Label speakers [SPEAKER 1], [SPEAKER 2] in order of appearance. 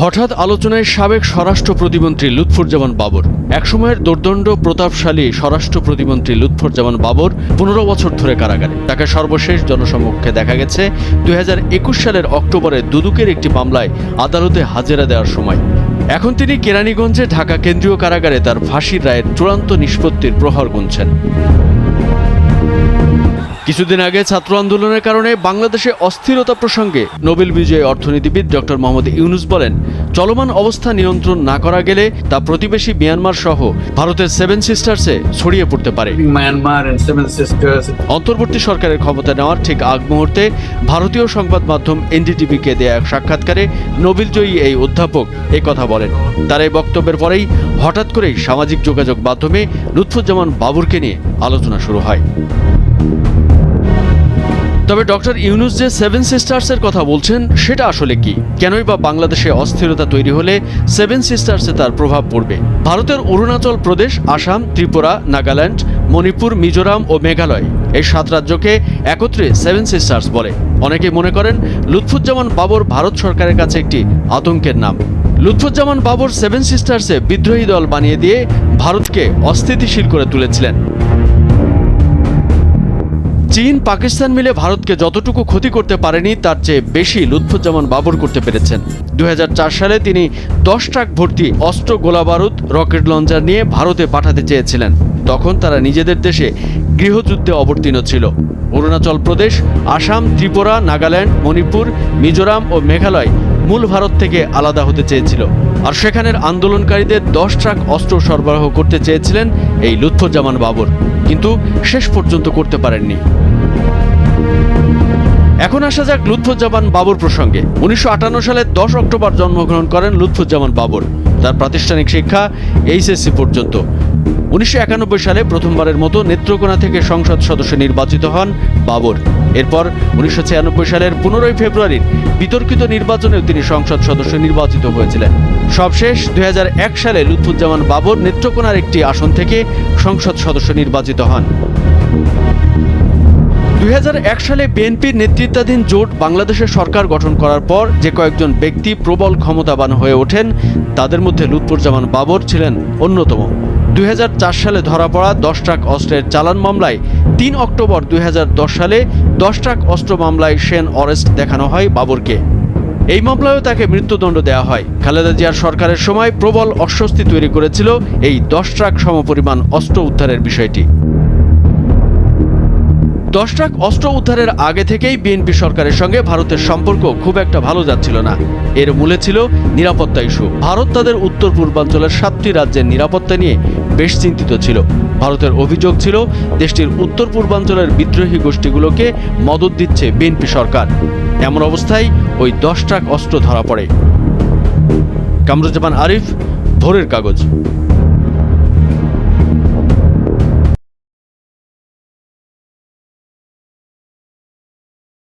[SPEAKER 1] হঠাৎ আলোচনায় সাবেক স্বরাষ্ট্র প্রতিমন্ত্রী লুৎফুজ্জামান বাবর একসময়ের দুর্দণ্ড প্রতাপশালী স্বরাষ্ট্র প্রতিমন্ত্রী লুৎফুজ্জামান বাবর পনেরো বছর ধরে কারাগারে তাকে সর্বশেষ জনসমক্ষে দেখা গেছে দুই সালের অক্টোবরে দুদুকের একটি মামলায় আদালতে হাজিরা দেওয়ার সময় এখন তিনি কেরানীগঞ্জে ঢাকা কেন্দ্রীয় কারাগারে তার ফাঁসির রায়ের চূড়ান্ত নিষ্পত্তির প্রহর গুনছেন কিছুদিন আগে ছাত্র আন্দোলনের কারণে বাংলাদেশে অস্থিরতা প্রসঙ্গে নোবেল বিজয়ী অর্থনীতিবিদ ডক্টর মোহাম্মদ ইউনুস বলেন চলমান অবস্থা নিয়ন্ত্রণ না করা গেলে তা প্রতিবেশী মিয়ানমার সহ ভারতের সেভেন সিস্টার্সে ছড়িয়ে পড়তে পারে অন্তর্বর্তী সরকারের ক্ষমতা নেওয়ার ঠিক আগ মুহূর্তে ভারতীয় সংবাদ মাধ্যম এনডিটিভিকে দেয়া এক সাক্ষাৎকারে জয়ী এই অধ্যাপক কথা বলেন তার এই বক্তব্যের পরেই হঠাৎ করেই সামাজিক যোগাযোগ মাধ্যমে লুৎফুজ্জামান বাবুরকে নিয়ে আলোচনা শুরু হয় তবে ডক্টর ইউনুস যে সেভেন সিস্টার্সের কথা বলছেন সেটা আসলে কি কেনই বা বাংলাদেশে অস্থিরতা তৈরি হলে সেভেন সিস্টার্সে তার প্রভাব পড়বে ভারতের অরুণাচল প্রদেশ আসাম ত্রিপুরা নাগাল্যান্ড মণিপুর মিজোরাম ও মেঘালয় এই সাত রাজ্যকে একত্রে সেভেন সিস্টার্স বলে অনেকে মনে করেন লুৎফুজ্জামান বাবর ভারত সরকারের কাছে একটি আতঙ্কের নাম লুৎফুজ্জামান বাবর সেভেন সিস্টার্সে বিদ্রোহী দল বানিয়ে দিয়ে ভারতকে অস্থিতিশীল করে তুলেছিলেন চীন পাকিস্তান মিলে ভারতকে যতটুকু ক্ষতি করতে পারেনি তার চেয়ে বেশি লুৎফুজ্জামান বাবর করতে পেরেছেন দু সালে তিনি দশ ট্রাক ভর্তি অস্ত্র গোলাবারুদ রকেট লঞ্চার নিয়ে ভারতে পাঠাতে চেয়েছিলেন তখন তারা নিজেদের দেশে গৃহযুদ্ধে অবতীর্ণ ছিল অরুণাচল প্রদেশ আসাম ত্রিপুরা নাগাল্যান্ড মণিপুর মিজোরাম ও মেঘালয় মূল ভারত থেকে আলাদা হতে চেয়েছিল আর সেখানের আন্দোলনকারীদের দশ ট্রাক অস্ত্র সরবরাহ করতে চেয়েছিলেন এই লুৎফুজ্জামান বাবর কিন্তু শেষ পর্যন্ত করতে পারেননি এখন আসা যাক লুৎফুজ্জামান বাবর প্রসঙ্গে উনিশশো সালের দশ অক্টোবর জন্মগ্রহণ করেন লুৎফুজ্জামান বাবর তার প্রাতিষ্ঠানিক শিক্ষা এইচএসসি পর্যন্ত উনিশশো সালে প্রথমবারের মতো নেত্রকোনা থেকে সংসদ সদস্য নির্বাচিত হন বাবর এরপর উনিশশো সালের পনেরোই ফেব্রুয়ারির বিতর্কিত নির্বাচনেও তিনি সংসদ সদস্য নির্বাচিত হয়েছিলেন সবশেষ দুই সালে লুৎফুজ্জামান বাবর নেত্রকোনার একটি আসন থেকে সংসদ সদস্য নির্বাচিত হন 2001 সালে বিএনপির নেতৃত্বাধীন জোট বাংলাদেশের সরকার গঠন করার পর যে কয়েকজন ব্যক্তি প্রবল ক্ষমতাবান হয়ে ওঠেন তাদের মধ্যে লুৎফুজ্জামান বাবর ছিলেন অন্যতম দুই সালে ধরা পড়া দশ ট্রাক অস্ত্রের চালান মামলায় তিন অক্টোবর দুই সালে দশ ট্রাক অস্ত্র মামলায় সেন অরেস্ট দেখানো হয় বাবরকে এই মামলায়ও তাকে মৃত্যুদণ্ড দেওয়া হয় খালেদা জিয়ার সরকারের সময় প্রবল অস্বস্তি তৈরি করেছিল এই দশ ট্রাক সমপরিমাণ অস্ত্র উদ্ধারের বিষয়টি দশ ট্রাক অস্ত্র উদ্ধারের আগে থেকেই বিএনপি সরকারের সঙ্গে ভারতের সম্পর্ক খুব একটা ভালো যাচ্ছিল না এর মূলে ছিল নিরাপত্তা ইস্যু ভারত তাদের উত্তর পূর্বাঞ্চলের সাতটি রাজ্যের নিরাপত্তা নিয়ে বেশ চিন্তিত ছিল ভারতের অভিযোগ ছিল দেশটির উত্তর পূর্বাঞ্চলের বিদ্রোহী গোষ্ঠীগুলোকে মদত দিচ্ছে বিএনপি সরকার এমন অবস্থায় ওই দশ ট্রাক অস্ত্র ধরা পড়ে কামরুজ্জামান আরিফ ভোরের কাগজ